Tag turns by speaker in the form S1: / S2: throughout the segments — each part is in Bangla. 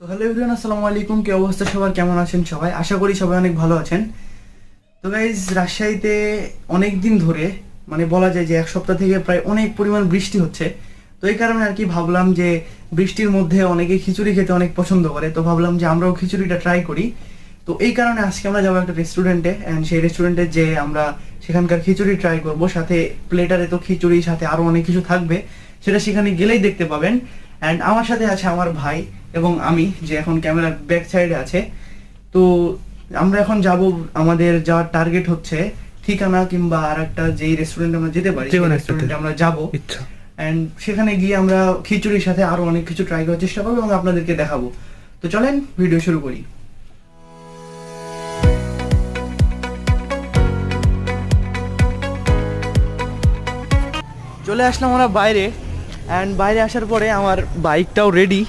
S1: তো হ্যালো এভরিওয়ান আসসালামু আলাইকুম। কি অবস্থা সবার? কেমন আছেন সবাই? আশা করি সবাই অনেক ভালো আছেন। তো গাইজ রাজশাহীতে অনেক দিন ধরে মানে বলা যায় যে এক সপ্তাহ থেকে প্রায় অনেক পরিমাণ বৃষ্টি হচ্ছে। তো এই কারণে আর কি ভাবলাম যে বৃষ্টির মধ্যে অনেকে খিচুড়ি খেতে অনেক পছন্দ করে। তো ভাবলাম যে আমরাও খিচুড়িটা ট্রাই করি। তো এই কারণে আজকে আমরা যাব একটা রেস্টুরেন্টে অ্যান্ড সেই রেস্টুরেন্টে যে আমরা সেখানকার খিচুড়ি ট্রাই করব। সাথে প্লেটারে তো খিচুড়ি সাথে আরও অনেক কিছু থাকবে। সেটা সেখানে গেলেই দেখতে পাবেন। অ্যান্ড আমার সাথে আছে আমার ভাই এবং আমি যে এখন ক্যামেরার ব্যাক সাইডে আছে। তো আমরা এখন যাব আমাদের যাওয়ার টার্গেট হচ্ছে ঠিকানা কিংবা আর একটা যেই রেস্টুরেন্টে আমরা যেতে পারি রেস্টুরেন্টে আমরা যাব।
S2: ইচ্ছা।
S1: অ্যান্ড সেখানে গিয়ে আমরা খিচুড়ির সাথে আরও অনেক কিছু ট্রাই করার চেষ্টা করব এবং আপনাদেরকে দেখাবো। তো চলেন ভিডিও শুরু করি। চলে আসলাম আমরা বাইরে। অ্যান্ড বাইরে আসার পরে আমার বাইকটাও রেডি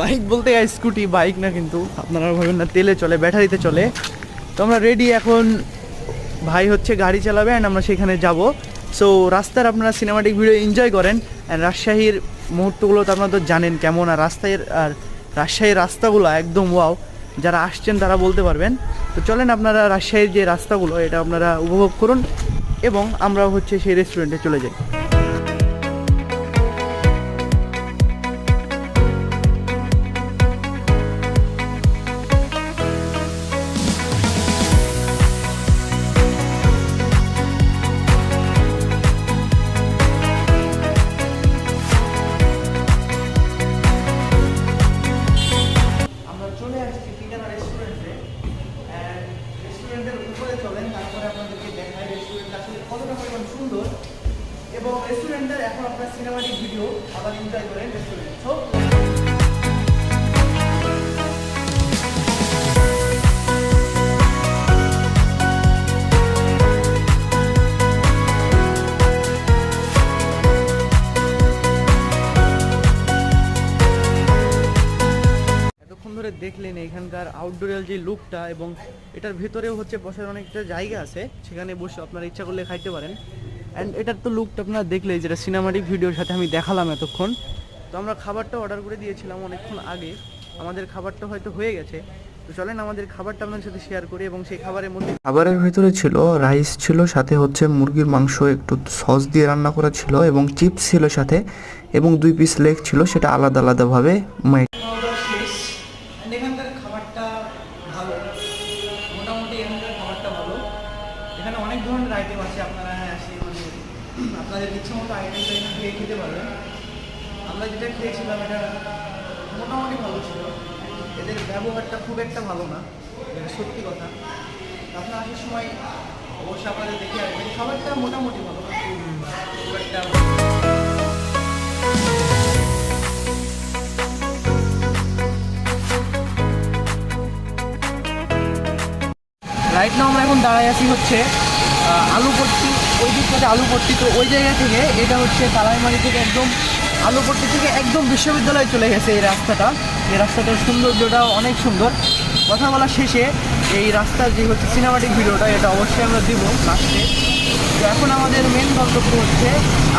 S1: বাইক বলতে স্কুটি বাইক না কিন্তু, আপনারা ভাবেন না, তেলে চলে, ব্যাটারিতে চলে। তো আমরা রেডি এখন, ভাই হচ্ছে গাড়ি চালাবে অ্যান্ড আমরা সেখানে যাব। সো রাস্তার আপনারা সিনেমাটিক ভিডিও এনজয় করেন। অ্যান্ড রাজশাহীর মুহূর্তগুলো তো আপনারা তো জানেন কেমন, আর রাস্তায়, আর রাজশাহীর রাস্তাগুলো একদম ওয়াও যারা আসছেন তারা বলতে পারবেন। তো চলেন আপনারা রাজশাহীর যে রাস্তাগুলো, এটা আপনারা উপভোগ করুন। এবং আমরা হচ্ছে সেই রেস্টুরেন্টে চলে যাই। কতটা পরিমাণ সুন্দর। এবং রেস্টুরেন্টের এখন আপনার সিনেমাটিক ভিডিও আবার এনজয় করেন রেস্টুরেন্ট দেখলেন এখানকার আউটডোরের যে লুকটা এবং এটার ভেতরেও হচ্ছে বসার অনেকটা জায়গা আছে, সেখানে বসে আপনারা ইচ্ছা করলে খাইতে পারেন। অ্যান্ড এটার তো লুকটা আপনারা দেখলেই, যেটা সিনেমাটিক ভিডিওর সাথে আমি দেখালাম এতক্ষণ। তো আমরা খাবারটা অর্ডার করে দিয়েছিলাম অনেকক্ষণ আগে। আমাদের খাবারটা হয়তো হয়ে গেছে। তো চলেন আমাদের খাবারটা আপনাদের সাথে শেয়ার করি এবং সেই খাবারের মধ্যে
S3: খাবারের ভেতরে ছিল রাইস ছিল, সাথে হচ্ছে মুরগির মাংস, একটু সস দিয়ে রান্না করা ছিল এবং চিপস ছিল সাথে এবং দুই পিস লেগ ছিল, সেটা আলাদা আলাদাভাবে
S1: আপনারা আসলে মানে আপনাদের ইচ্ছে মতো আইটেমটা এখানে খেয়ে খেতে পারবেন আমরা যেটা খেয়েছিলাম, এটা মোটামুটি ভালো ছিল। এদের ব্যবহারটা খুব একটা ভালো না, এটা সত্যি কথা। আপনারা আসার সময় অবশ্যই আপনাদের দেখে আসবেন। খাবারটা মোটামুটি ভালো একটা রাইট নাও আমরা এখন দাঁড়ায় আছি হচ্ছে আলুপট্টি ওই দিকটাতে আলুপট্টি তো ওই জায়গা থেকে এটা হচ্ছে তালাইমারি থেকে একদম আলুপট্টি থেকে একদম বিশ্ববিদ্যালয়ে চলে গেছে এই রাস্তাটা। এই রাস্তাটার সৌন্দর্যটাও অনেক সুন্দর। কথা বলা শেষে এই রাস্তার যে হচ্ছে সিনেমাটিক ভিডিওটা এটা অবশ্যই আমরা দিব লাস্টে তো এখন আমাদের মেন গন্তব্য হচ্ছে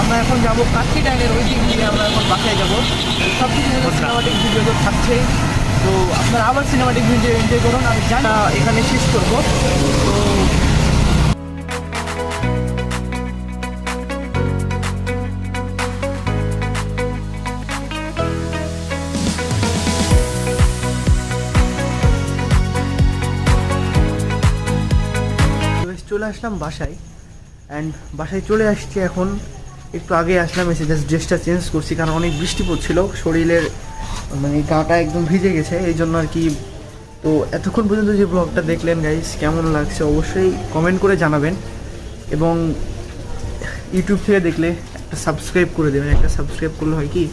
S1: আমরা এখন যাব কাঠি টাইনের ওই দিক দিয়ে আমরা এখন বাসায় যাব। সব কিছু সিনেমাটিক ভিডিও তো থাকছেই তো আপনারা আবার সিনেমাটিক ভিডিও এনজয় করুন আমি জানি এখানে শেষ করব। তো চলে আসলাম বাসায়। অ্যান্ড বাসায় চলে আসছি এখন। একটু আগে আসলাম এসে জাস্ট ড্রেসটা চেঞ্জ করছি, কারণ অনেক বৃষ্টি পড়ছিল, শরীরের মানে গাটা একদম ভিজে গেছে, এই জন্য আর কি। তো এতক্ষণ পর্যন্ত যে ব্লগটা দেখলেন গাইস কেমন লাগছে অবশ্যই কমেন্ট করে জানাবেন। এবং ইউটিউব থেকে দেখলে একটা সাবস্ক্রাইব করে দেবেন। একটা সাবস্ক্রাইব করলে হয় কি,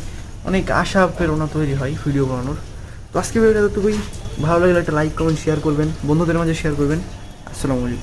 S1: অনেক আশা, প্রেরণা তৈরি হয় ভিডিও বানানোর। তো আজকে ভিডিওটা এতটুকুই। ভালো লাগলে একটা লাইক কমেন্ট শেয়ার করবেন। বন্ধুদের মাঝে শেয়ার করবেন। আসসালামু আলাইকুম।